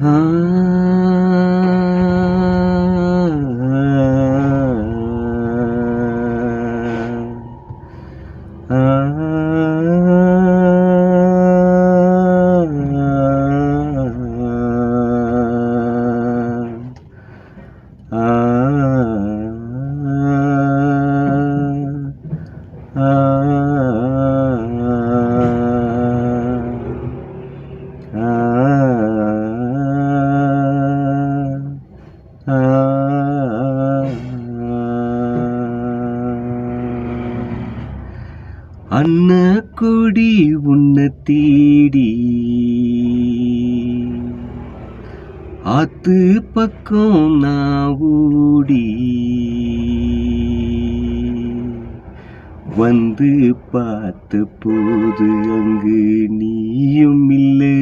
அன்ன கொடி உன்னை தேடி. ஆத்து பக்கம் நான் ஓடி வந்து பார்த்த போது அங்கு நீயும் இல்லை.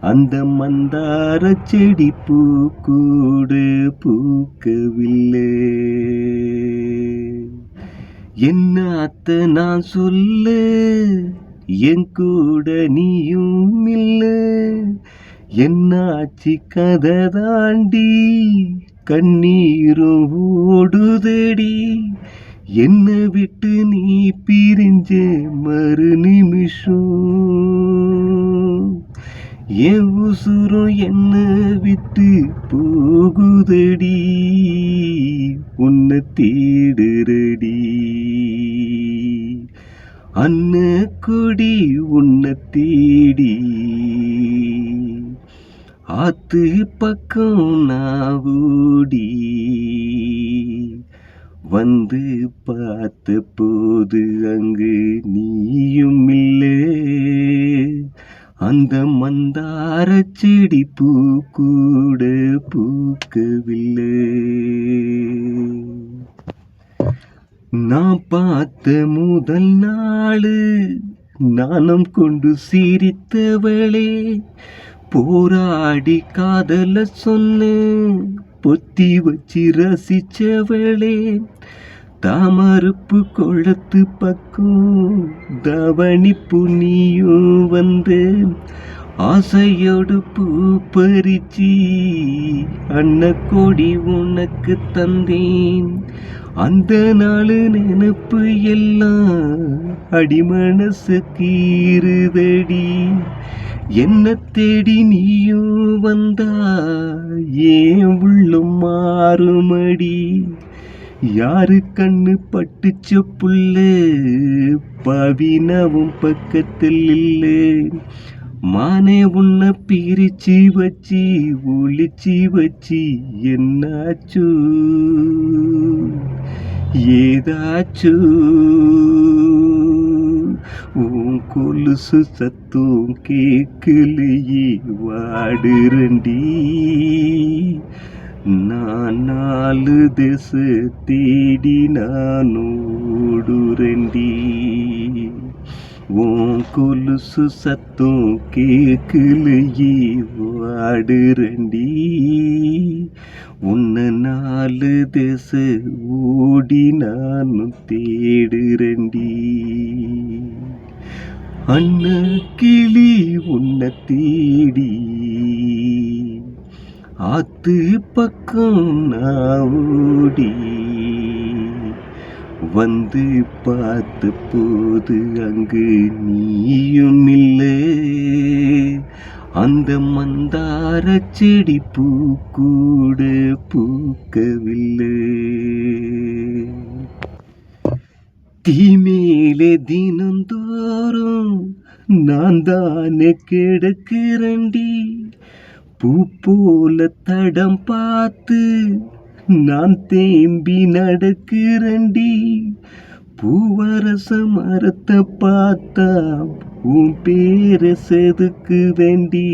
அந்த மந்தார செடி பூ கூட பூக்கவில்லை. என்ன அத்த நான் சொல்லு? என் கூட நீயும் இல்ல. என்னாச்சு கதை தாண்டி? கண்ணீரும் ஓடுதடி. என்னை விட்டு நீ பிரிஞ்ச மறு நிமிஷம்? என் உசுரும் என்ன விட்டு போகுதடி? உன்னை தேடு அன்ன குடி உன்னை தேடி. ஆத்து பக்கம் நாவூடி வந்து பார்த்த போது அங்கு நீயும் இல்லை. அந்த மந்தார செடி பூ கூட பூக்கவில்லை. நான் பார்த்த முதல் நாள் நாணம் கொண்டு சிரித்தவளே. போராடி காதல சொன்னேன் பொத்தி வச்சு ரசிச்சவளே. தாமரப்பு கொளத்து பக்கம் தவணி நீயும் வந்து ஆசையோடு பூ பறிச்சி அன்ன கொடி உனக்கு தந்தேன். அந்த நாள் நினப்பு எல்லாம் அடிமனசு கீறுதடி. என்ன தேடி நீயும் வந்தா ஏன் உள்ளும் மாறுமடி? யாரு கண்ணு பட்டுச்ச புல்லு பவினவும் பக்கத்தில் இல்லை. மானே உன்னை பிரிச்சு வச்சு ஒளிச்சு வச்சு என்னாச்சு? ஏதாச்சு. உன் கொலுசு சத்தும் கேட்கலையே வாடுறண்டி. நான் நாலு திச தேடி நான் ஓடுறண்டி. உன் கொலுசு சத்தம் கேட்கலையே வாடுறண்டி. உன்னை நாலு திச ஓடி நானும் தேடுறண்டி அண்ண கிளி உன்னை தேடி. ஆத்து பக்கம் நான் ஓடி. வந்து பார்த்த போது அங்கு நீயும் இல்லை. அந்த மந்தார செடி பூ கூட பூக்கவில்லை. தீமேலே தினந்தோறும் நான் தானே கிடக்கிறண்டி பூ போல தடம் பார்த்து நான் தேம்பி நடக்கிறண்டி பூவரச மரத்தை பார்த்தா உன் பேர செதுக்கு வேண்டி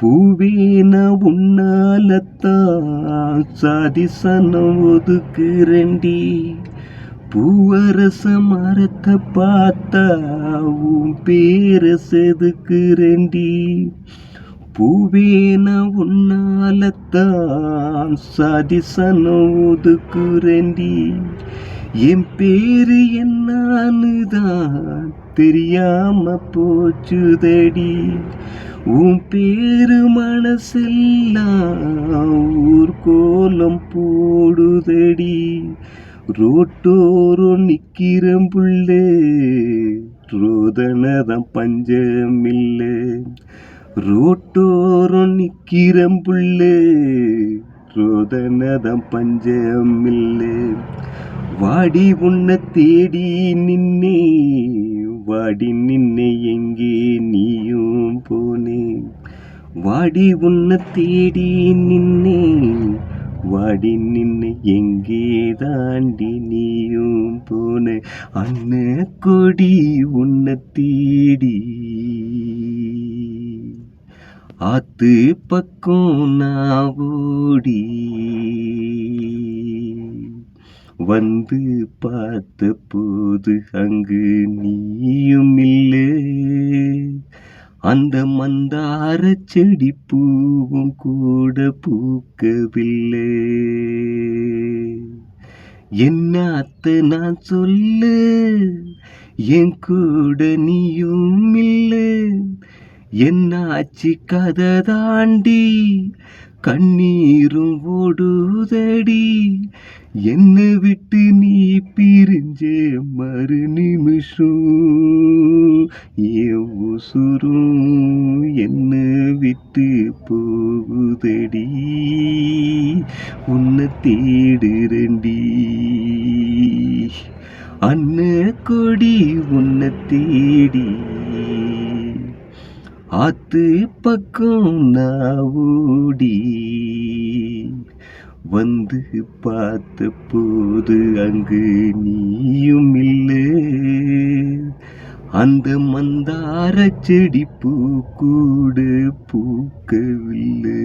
பூவேன உன்னாலத்தான் சாதி சனம் ஒதுக்குறண்டி பூவரச மரத்தை பார்த்தா உன் பேர செதுக்குறண்டி பூவே நான் உன்னாலத்தான் சாதிசனம் ஒதுக்குறண்டி என் பேரு என்னான்னு தான் தெரியாம போச்சுதடி. உன் பேரு மனசெல்லாம் ஊர் கோலம் போடுதடி. ரோட்டோரோ நிக்கிறேன் புள்ளே. ரோதனதான் பஞ்சமில்லை. ரோட்டோரோ நிக்கிறேன் புள்ளே. ரோதனதான் பஞ்சமில்லை. வாடி உன்னை தேடி நின்னே. வாடி நின்னே எங்கே நீயும் போனே. வாடி உன்னை தேடி நின்னே. வாடி நின்று எங்கே தாண்டி நீயும் போன அண்ண கொடி உன்னை தேடி. ஆத்து பக்கம் நான் ஓடி. வந்து பார்த்த போது அங்கு நீயும் இல்லை. அந்த மந்தார செடி பூவும் கூட பூக்கவில்லை. என்ன அத்தை நான் சொல்லு? என் கூட நீயும் இல்லை. என்ன ஆச்சு கதை தாண்டி? கண்ணீரும் ஓடுதடி. என்னை விட்டு நீ பிரிஞ்சே மறு நிமிஷம். ஏ உசுரும் என்ன விட்டு போகுதடி? உன்னை தேடுறண்டி அண்ண கொடி உன்னை தேடி. ஆத்து பக்கம் நான் ஓடி. வந்து பார்த்த போது அங்கு நீயும் இல்லை. அந்த மந்தார செடி பூ கூட பூக்கவில்லை.